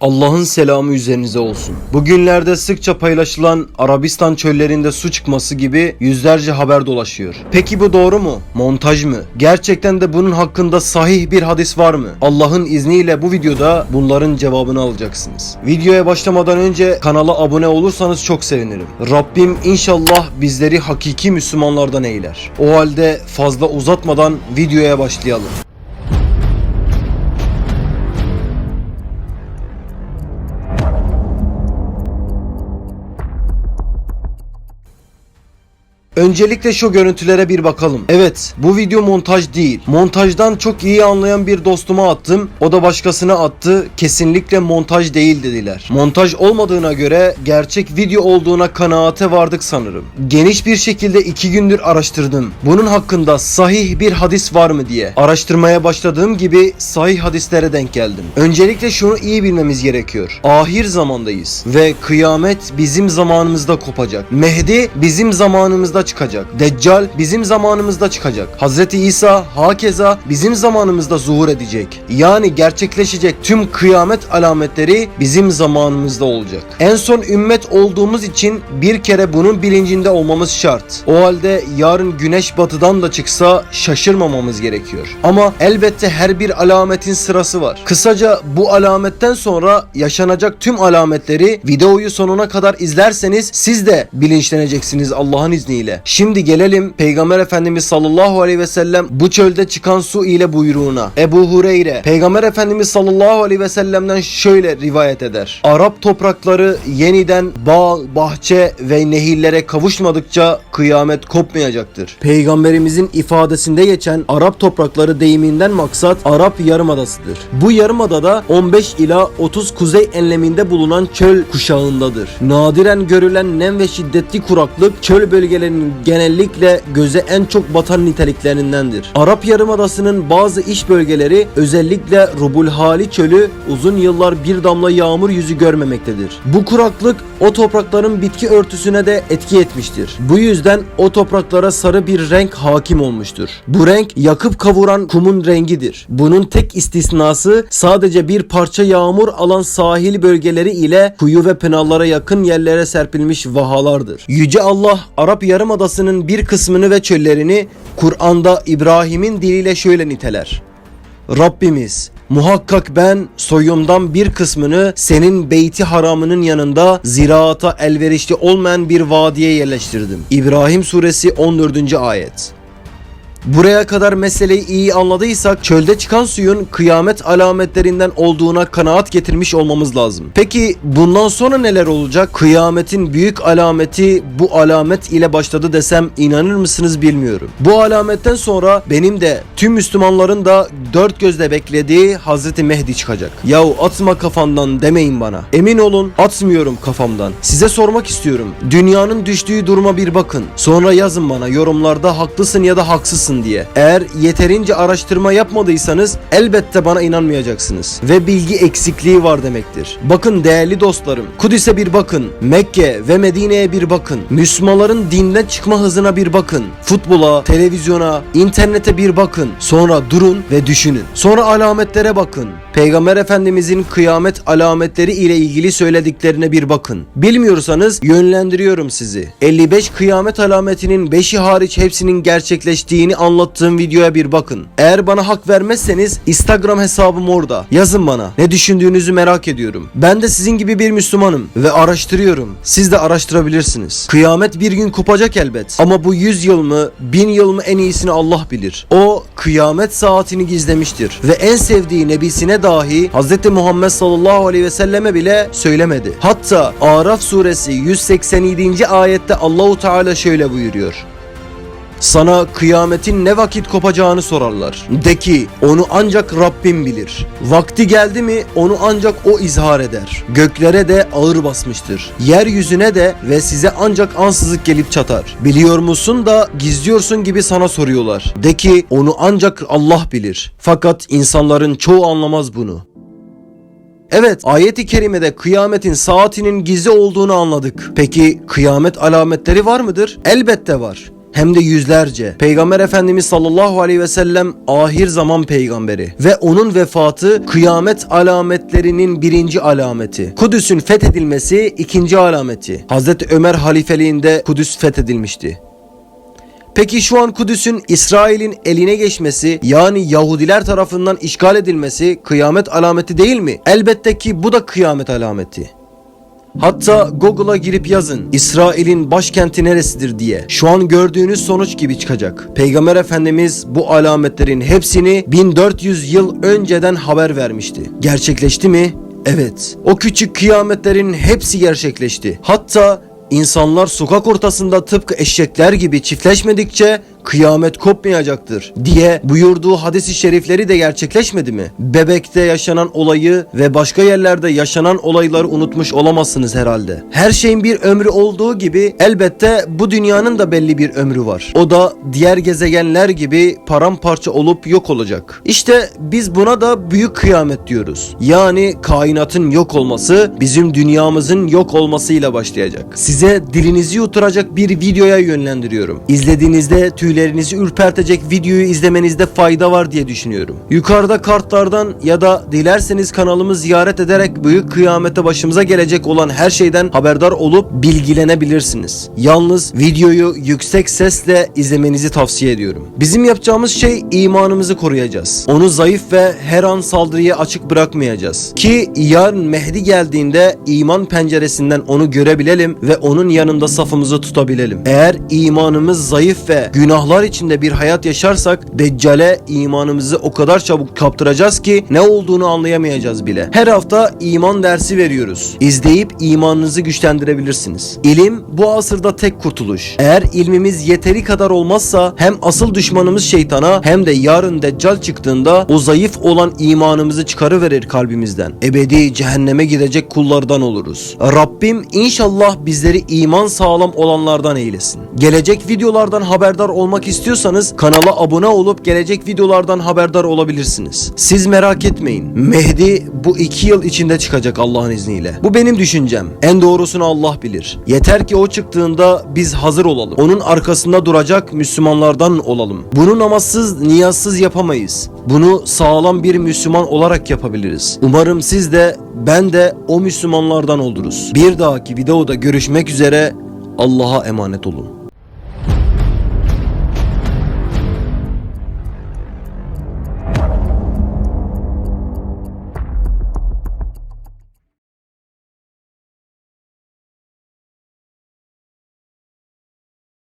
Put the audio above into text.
Allah'ın selamı üzerinize olsun. Bugünlerde sıkça paylaşılan Arabistan çöllerinde su çıkması gibi yüzlerce haber dolaşıyor. Peki bu doğru mu? Montaj mı? Gerçekten de bunun hakkında sahih bir hadis var mı? Allah'ın izniyle bu videoda bunların cevabını alacaksınız. Videoya başlamadan önce kanala abone olursanız çok sevinirim. Rabbim inşallah bizleri hakiki Müslümanlardan eyler. O halde fazla uzatmadan videoya başlayalım. Öncelikle şu görüntülere bir bakalım. Evet, bu video montaj değil. Montajdan çok iyi anlayan bir dostuma attım. O da başkasına attı. Kesinlikle montaj değil dediler. Montaj olmadığına göre gerçek video olduğuna kanaate vardık sanırım. Geniş bir şekilde iki gündür araştırdım. Bunun hakkında sahih bir hadis var mı diye. Araştırmaya başladığım gibi sahih hadislere denk geldim. Öncelikle şunu iyi bilmemiz gerekiyor. Ahir zamandayız ve kıyamet bizim zamanımızda kopacak. Mehdi bizim zamanımızda çıkacak. Deccal bizim zamanımızda çıkacak. Hazreti İsa hakeza bizim zamanımızda zuhur edecek. Yani gerçekleşecek tüm kıyamet alametleri bizim zamanımızda olacak. En son ümmet olduğumuz için bir kere bunun bilincinde olmamız şart. O halde yarın güneş batıdan da çıksa şaşırmamamız gerekiyor. Ama elbette her bir alametin sırası var. Kısaca bu alametten sonra yaşanacak tüm alametleri videoyu sonuna kadar izlerseniz siz de bilinçleneceksiniz Allah'ın izniyle. Şimdi gelelim Peygamber Efendimiz sallallahu aleyhi ve sellem bu çölde çıkan su ile buyruğuna. Ebu Hureyre Peygamber Efendimiz sallallahu aleyhi ve sellem'den şöyle rivayet eder. Arap toprakları yeniden bağ, bahçe ve nehirlere kavuşmadıkça kıyamet kopmayacaktır. Peygamberimizin ifadesinde geçen Arap toprakları deyiminden maksat Arap Yarımadası'dır. Bu yarımadada 15 ila 30 kuzey enleminde bulunan çöl kuşağındadır. Nadiren görülen nem ve şiddetli kuraklık çöl bölgelerinin genellikle göze en çok batan niteliklerindendir. Arap Yarımadası'nın bazı iç bölgeleri özellikle Rubulhali çölü uzun yıllar bir damla yağmur yüzü görmemektedir. Bu kuraklık o toprakların bitki örtüsüne de etki etmiştir. Bu yüzden o topraklara sarı bir renk hakim olmuştur. Bu renk yakıp kavuran kumun rengidir. Bunun tek istisnası sadece bir parça yağmur alan sahil bölgeleri ile kuyu ve pınarlara yakın yerlere serpilmiş vahalardır. Yüce Allah Arap Yarımadası'nın bir kısmını ve çöllerini Kur'an'da İbrahim'in diliyle şöyle niteler. Rabbimiz muhakkak ben soyumdan bir kısmını senin beyti haramının yanında ziraata elverişli olmayan bir vadiye yerleştirdim. İbrahim suresi 14. ayet. Buraya kadar meseleyi iyi anladıysak çölde çıkan suyun kıyamet alametlerinden olduğuna kanaat getirmiş olmamız lazım. Peki bundan sonra neler olacak? Kıyametin büyük alameti bu alamet ile başladı desem inanır mısınız bilmiyorum. Bu alametten sonra benim de tüm Müslümanların da dört gözle beklediği Hazreti Mehdi çıkacak. Yahu atma kafandan demeyin bana. Emin olun atmıyorum kafamdan. Size sormak istiyorum. Dünyanın düştüğü duruma bir bakın. Sonra yazın bana yorumlarda haklısın ya da haksızsın diye. Eğer yeterince araştırma yapmadıysanız elbette bana inanmayacaksınız. Ve bilgi eksikliği var demektir. Bakın değerli dostlarım. Kudüs'e bir bakın. Mekke ve Medine'ye bir bakın. Müslümanların dinden çıkma hızına bir bakın. Futbola, televizyona, internete bir bakın. Sonra durun ve düşünün. Sonra alametlere bakın. Peygamber Efendimizin kıyamet alametleri ile ilgili söylediklerine bir bakın. Bilmiyorsanız yönlendiriyorum sizi. 55 kıyamet alametinin 5'i hariç hepsinin gerçekleştiğini anlattığım videoya bir bakın. Eğer bana hak vermezseniz Instagram hesabım orada. Yazın bana. Ne düşündüğünüzü merak ediyorum. Ben de sizin gibi bir Müslümanım ve araştırıyorum. Siz de araştırabilirsiniz. Kıyamet bir gün kopacak elbet. Ama bu 100 yıl mı, 1000 yıl mı en iyisini Allah bilir. O kıyamet saatini gizlemiştir ve en sevdiği nebisine dahi Hz. Muhammed sallallahu aleyhi ve selleme bile söylemedi. Hatta Araf suresi 187. ayette Allahu Teala şöyle buyuruyor. Sana kıyametin ne vakit kopacağını sorarlar. De ki onu ancak Rabbim bilir. Vakti geldi mi onu ancak o izhar eder. Göklere de ağır basmıştır. Yeryüzüne de ve size ancak ansızık gelip çatar. Biliyor musun da gizliyorsun gibi sana soruyorlar. De ki onu ancak Allah bilir. Fakat insanların çoğu anlamaz bunu. Evet, ayeti kerimede kıyametin saatinin gizli olduğunu anladık. Peki kıyamet alametleri var mıdır? Elbette var. Hem de yüzlerce. Peygamber Efendimiz sallallahu aleyhi ve sellem ahir zaman peygamberi ve onun vefatı kıyamet alametlerinin birinci alameti. Kudüs'ün fethedilmesi ikinci alameti. Hazreti Ömer halifeliğinde Kudüs fethedilmişti. Peki şu an Kudüs'ün İsrail'in eline geçmesi yani Yahudiler tarafından işgal edilmesi kıyamet alameti değil mi? Elbette ki bu da kıyamet alameti. Hatta Google'a girip yazın İsrail'in başkenti neresidir diye. Şu an gördüğünüz sonuç gibi çıkacak. Peygamber Efendimiz bu alametlerin hepsini 1400 yıl önceden haber vermişti. Gerçekleşti mi? Evet. O küçük kıyametlerin hepsi gerçekleşti. Hatta İnsanlar sokak ortasında tıpkı eşekler gibi çiftleşmedikçe kıyamet kopmayacaktır diye buyurduğu hadis-i şerifleri de gerçekleşmedi mi? Bebekte yaşanan olayı ve başka yerlerde yaşanan olayları unutmuş olamazsınız herhalde. Her şeyin bir ömrü olduğu gibi elbette bu dünyanın da belli bir ömrü var. O da diğer gezegenler gibi paramparça olup yok olacak. İşte biz buna da büyük kıyamet diyoruz. Yani kainatın yok olması bizim dünyamızın yok olmasıyla başlayacak. Size dilinizi yuturacak bir videoya yönlendiriyorum. İzlediğinizde tüylerinizi ürpertecek videoyu izlemenizde fayda var diye düşünüyorum. Yukarıda kartlardan ya da dilerseniz kanalımı ziyaret ederek büyük kıyamete başımıza gelecek olan her şeyden haberdar olup bilgilenebilirsiniz. Yalnız videoyu yüksek sesle izlemenizi tavsiye ediyorum. Bizim yapacağımız şey imanımızı koruyacağız. Onu zayıf ve her an saldırıya açık bırakmayacağız. Ki yarın Mehdi geldiğinde iman penceresinden onu görebilelim ve onun yanında safımızı tutabilelim. Eğer imanımız zayıf ve günahlar içinde bir hayat yaşarsak Deccale imanımızı o kadar çabuk kaptıracağız ki ne olduğunu anlayamayacağız bile. Her hafta iman dersi veriyoruz. İzleyip imanınızı güçlendirebilirsiniz. İlim bu asırda tek kurtuluş. Eğer ilmimiz yeteri kadar olmazsa hem asıl düşmanımız şeytana hem de yarın Deccal çıktığında o zayıf olan imanımızı çıkarıverir kalbimizden. Ebedi cehenneme gidecek kullardan oluruz. Rabbim inşallah bizleri iman sağlam olanlardan eylesin. Gelecek videolardan haberdar olmak istiyorsanız kanala abone olup gelecek videolardan haberdar olabilirsiniz. Siz merak etmeyin. Mehdi bu iki yıl içinde çıkacak Allah'ın izniyle. Bu benim düşüncem. En doğrusunu Allah bilir. Yeter ki o çıktığında biz hazır olalım. Onun arkasında duracak Müslümanlardan olalım. Bunu namazsız, niyazsız yapamayız. Bunu sağlam bir Müslüman olarak yapabiliriz. Umarım siz de ben de o Müslümanlardan oluruz. Bir dahaki videoda görüşmek üzere. Allah'a emanet olun.